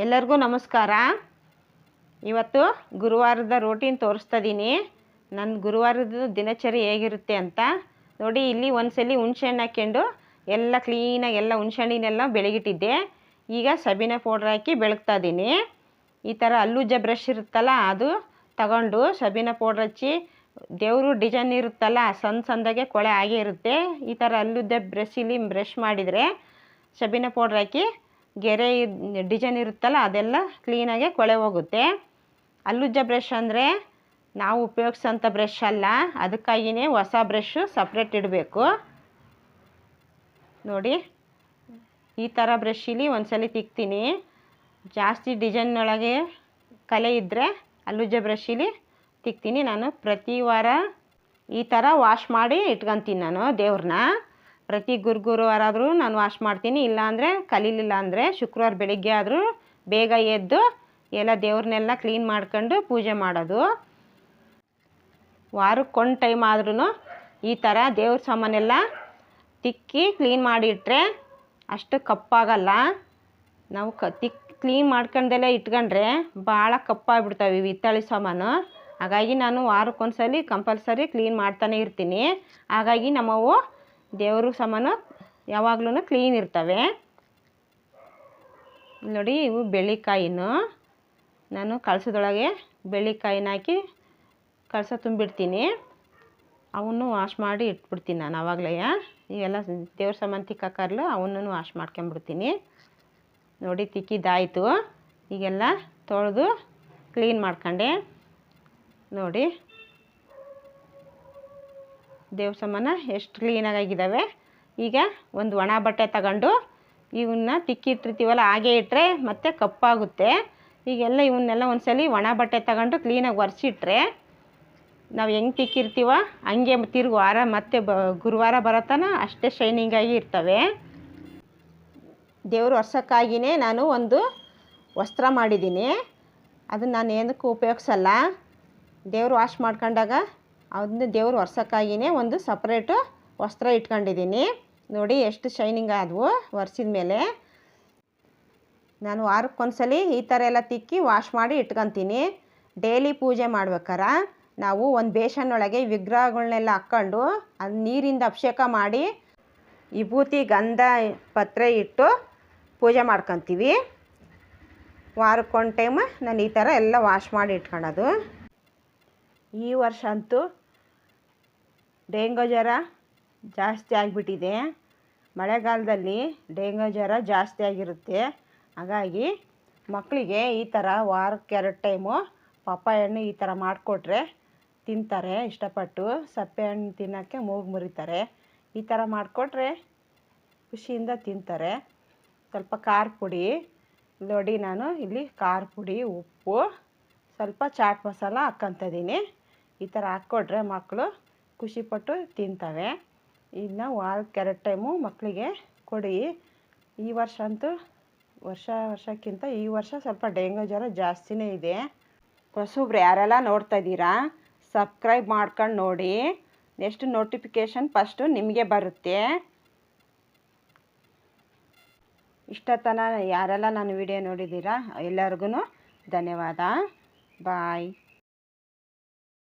ಎಲ್ಲರಿಗೂ ನಮಸ್ಕಾರ. ಇವತ್ತು ಗುರುವಾರದ ರೋಟೀನ್ ತೋರಿಸ್ತಾ ಇದ್ದೀನಿ ನನ್ನ ಗುರುವಾರದ ದಿನಚರಿ ಹೇಗಿರುತ್ತೆ ಅಂತ. ನೋಡಿ, ಇಲ್ಲಿ ಒಂದ್ಸಲಿ ಹುಣ್ಸೆಹಣ್ಣು ಹಾಕ್ಕೊಂಡು ಎಲ್ಲ ಕ್ಲೀನಾಗಿ ಎಲ್ಲ ಹುಣ್ಸೆಹಣ್ಣಿನೆಲ್ಲ ಬೆಳಗಿಟ್ಟಿದ್ದೆ. ಈಗ ಸಬೀನ ಪೌಡ್ರ್ ಹಾಕಿ ಬೆಳಗ್ತಾ ಇದ್ದೀನಿ ಈ ಥರ ಹಲ್ಲುಜ್ಜ ಬ್ರಷ್ ಇರುತ್ತಲ್ಲ, ಅದು ತಗೊಂಡು ಸಬೀನ ಪೌಡ್ರ್ ಹಚ್ಚಿ ದೇವರು ಡಿಸೈನ್ ಇರುತ್ತಲ್ಲ ಸಣ್ಣ ಸಂದಾಗೆ ಕೊಳೆ ಆಗೇ ಇರುತ್ತೆ. ಈ ಥರ ಅಲ್ಲುದ್ದ ಬ್ರಷ್ ಇಲ್ಲಿ ಬ್ರಷ್ ಮಾಡಿದರೆ ಸಬೀನ ಪೌಡ್ರ್ ಹಾಕಿ ಗೆರೆ ಡಿಸೈನ್ ಇರುತ್ತಲ್ಲ, ಅದೆಲ್ಲ ಕ್ಲೀನಾಗೆ ಕೊಳೆ ಹೋಗುತ್ತೆ. ಹಲ್ಲುಜ್ಜ ಬ್ರಷ್ ಅಂದರೆ ನಾವು ಉಪಯೋಗಿಸೋಂಥ ಬ್ರಷ್ ಅಲ್ಲ ಅದಕ್ಕಾಗಿಯೇ ಹೊಸ ಬ್ರಷ್ಷು ಸಪ್ರೇಟ್ ಇಡಬೇಕು. ನೋಡಿ, ಈ ಥರ ಬ್ರಷಿಲಿ ಒಂದ್ಸಲಿ ತಿಕ್ತೀನಿ. ಜಾಸ್ತಿ ಡಿಸೈನ್ನೊಳಗೆ ಕಲೆ ಇದ್ದರೆ ಅಲ್ಲುಜ್ಜ ಬ್ರಷಿಲಿ ತಿಕ್ತೀನಿ. ನಾನು ಪ್ರತಿ ವಾರ ಈ ಥರ ವಾಶ್ ಮಾಡಿ ಇಟ್ಕೊತೀನಿ ನಾನು ದೇವ್ರನ್ನ. ಪ್ರತಿ ಗುರು ಗುರುವಾರ ಆದರೂ ನಾನು ವಾಶ್ ಮಾಡ್ತೀನಿ, ಇಲ್ಲಾಂದರೆ ಕಲೀಲಿಲ್ಲ ಅಂದರೆ ಶುಕ್ರವಾರ ಬೆಳಿಗ್ಗೆ ಆದರೂ ಬೇಗ ಎದ್ದು ಎಲ್ಲ ದೇವ್ರನ್ನೆಲ್ಲ ಕ್ಲೀನ್ ಮಾಡ್ಕೊಂಡು ಪೂಜೆ ಮಾಡೋದು. ವಾರಕ್ಕೊಂದು ಟೈಮ್ ಆದ್ರೂ ಈ ಥರ ದೇವ್ರ ಸಾಮಾನೆಲ್ಲ ತಿಕ್ಕಿ ಕ್ಲೀನ್ ಮಾಡಿಟ್ರೆ ಅಷ್ಟು ಕಪ್ಪಾಗಲ್ಲ. ನಾವು ಕ ತಿಕ್ ಕ್ಲೀನ್ ಮಾಡ್ಕೊಂಡೆಲ್ಲ ಇಟ್ಕೊಂಡ್ರೆ ಭಾಳ ಕಪ್ಪಾಗ್ಬಿಡ್ತಾವೆ ಹಿತ್ತಾಳೆ ಸಾಮಾನು. ಹಾಗಾಗಿ ನಾನು ವಾರಕ್ಕೊಂದ್ಸಲಿ ಕಂಪಲ್ಸರಿ ಕ್ಲೀನ್ ಮಾಡ್ತಾನೆ ಇರ್ತೀನಿ. ಹಾಗಾಗಿ ನಮ್ಮವು ದೇವ್ರ ಸಮಾನ ಯಾವಾಗ್ಲೂ ಕ್ಲೀನ್ ಇರ್ತವೆ. ನೋಡಿ ಇವು ಬೆಳ್ಳಿಕಾಯಿನು ನಾನು ಕಳಸದೊಳಗೆ ಬೆಳ್ಳಿಕಾಯಿನ ಹಾಕಿ ಕಳಸ ತುಂಬಿಡ್ತೀನಿ. ಅವನ್ನು ವಾಶ್ ಮಾಡಿ ಇಟ್ಬಿಡ್ತೀನಿ ನಾನು ಆವಾಗಲೇ. ಇವೆಲ್ಲ ದೇವ್ರ ಸಾಮಾನು ತಿಕ್ಕಾಕರ್ಲು ಅವನ್ನೂ ವಾಶ್ ಮಾಡ್ಕೊಂಬಿಡ್ತೀನಿ. ನೋಡಿ ತಿಕ್ಕಿದ್ದಾಯಿತು. ಈಗೆಲ್ಲ ತೊಳೆದು ಕ್ಲೀನ್ ಮಾಡ್ಕೊಂಡೆ. ನೋಡಿ ದೇವ್ರ ಸಾಮಾನ ಎಷ್ಟು ಕ್ಲೀನಾಗಿ ಆಗಿದ್ದಾವೆ ಈಗ ಒಂದು ಒಣ ಬಟ್ಟೆ ತಗೊಂಡು ಇವನ್ನ ತಿಕ್ಕಿಟ್ಟಿರ್ತೀವಲ್ಲ ಹಾಗೆ ಇಟ್ಟರೆ ಮತ್ತೆ ಕಪ್ಪಾಗುತ್ತೆ. ಈಗೆಲ್ಲ ಇವನ್ನೆಲ್ಲ ಒಂದ್ಸಲಿ ಒಣ ಬಟ್ಟೆ ತಗೊಂಡು ಕ್ಲೀನಾಗಿ ಒರೆಸಿಟ್ರೆ ನಾವು ಹೆಂಗೆ ತಿಕ್ಕಿರ್ತೀವ, ಹಂಗೆ ತಿರ್ಗಿ ವಾರ ಮತ್ತೆ ಬ, ಗುರುವಾರ ಬರತನ ಅಷ್ಟೇ ಶೈನಿಂಗಾಗಿ ಇರ್ತವೆ. ದೇವ್ರ ಒರ್ಸೋಕ್ಕಾಗಿಯೇ ನಾನು ಒಂದು ವಸ್ತ್ರ ಮಾಡಿದ್ದೀನಿ. ಅದನ್ನು ನಾನು ಏನಕ್ಕೂ ಉಪಯೋಗಿಸಲ್ಲ. ದೇವ್ರು ವಾಶ್ ಮಾಡ್ಕೊಂಡಾಗ ಅದನ್ನ ದೇವ್ರ ಒರ್ಸೋಕ್ಕಾಗಿಯೇ ಒಂದು ಸಪ್ರೇಟು ವಸ್ತ್ರ ಇಟ್ಕೊಂಡಿದ್ದೀನಿ. ನೋಡಿ ಎಷ್ಟು ಶೈನಿಂಗ್ ಆದವು ಒರೆಸಿದ ಮೇಲೆ. ನಾನು ವಾರಕ್ಕೊಂದ್ಸಲಿ ಈ ಥರ ಎಲ್ಲ ತಿಕ್ಕಿ ವಾಶ್ ಮಾಡಿ ಇಟ್ಕೊತೀನಿ. ಡೈಲಿ ಪೂಜೆ ಮಾಡ್ಬೇಕಾರೆ. ನಾವು ಒಂದು ಬೇಷನ್ನೊಳಗೆ ವಿಗ್ರಹಗಳನ್ನೆಲ್ಲ ಹಾಕ್ಕೊಂಡು ಅದು ನೀರಿಂದ ಅಭಿಷೇಕ ಮಾಡಿ ವಿಭೂತಿ, ಗಂಧ, ಪತ್ರೆ ಇಟ್ಟು ಪೂಜೆ ಮಾಡ್ಕೊತೀವಿ. ವಾರಕ್ಕೊಂದು ಟೈಮ್ ನಾನು ಈ ಥರ ಎಲ್ಲ ವಾಶ್ ಮಾಡಿ ಇಟ್ಕೊಳ್ಳೋದು ಈ ವರ್ಷ ಅಂತೂ ಡೆಂಗು ಜ್ವರ ಜಾಸ್ತಿ ಆಗಿಬಿಟ್ಟಿದೆ. ಮಳೆಗಾಲದಲ್ಲಿ ಡೆಂಗ್ಯೂ ಜ್ವರ ಜಾಸ್ತಿ ಆಗಿರುತ್ತೆ. ಹಾಗಾಗಿ ಮಕ್ಕಳಿಗೆ ಈ ಥರ ವಾರಕ್ಕೆ ಎರಡು ಟೈಮು ಪಪ್ಪಾಯ ಹಣ್ಣು ಈ ಥರ ಮಾಡಿಕೊಟ್ರೆ ತಿಂತಾರೆ, ಇಷ್ಟಪಟ್ಟು ಸಪ್ಪೆ ಹಣ್ಣು ತಿನ್ನೋಕ್ಕೆ ಮೂಗು ಮುರಿತಾರೆ. ಈ ಥರ ಮಾಡಿಕೊಟ್ರೆ ಖುಷಿಯಿಂದ ತಿಂತಾರೆ. ಸ್ವಲ್ಪ ಖಾರ ಪುಡಿ, ನೋಡಿ ನಾನು ಇಲ್ಲಿ ಖಾರ ಪುಡಿ, ಉಪ್ಪು, ಸ್ವಲ್ಪ ಚಾಟ್ ಮಸಾಲ ಹಾಕ್ಕೊತಿದ್ದೀನಿ ಈ ಥರ ಹಾಕ್ಕೊಟ್ರೆ ಮಕ್ಕಳು ಖುಷಿಪಟ್ಟು ತಿಂತವೆ. ಇನ್ನು ವಾರಕ್ಕೆ ಎರಡು ಟೈಮು ಮಕ್ಕಳಿಗೆ ಕೊಡಿ. ಈ ವರ್ಷ ಅಂತೂ ವರ್ಷ ವರ್ಷಕ್ಕಿಂತ ಈ ವರ್ಷ ಸ್ವಲ್ಪ ಡೆಂಗ್ಯೂ ಜ್ವರ ಜಾಸ್ತಿನೇ ಇದೆ. ಹೊಸೊಬ್ರು ಯಾರೆಲ್ಲ ನೋಡ್ತಾ ಇದ್ದೀರಾ, ಸಬ್ಸ್ಕ್ರೈಬ್ ಮಾಡ್ಕೊಂಡು ನೋಡಿ. ನೆಕ್ಸ್ಟ್ ನೋಟಿಫಿಕೇಷನ್ ಫಸ್ಟು ನಿಮಗೆ ಬರುತ್ತೆ. ಇಷ್ಟತನ ಯಾರೆಲ್ಲ ನಾನು ವಿಡಿಯೋ ನೋಡಿದ್ದೀರಾ ಎಲ್ಲರಿಗೂ ಧನ್ಯವಾದ. ಬಾಯ್.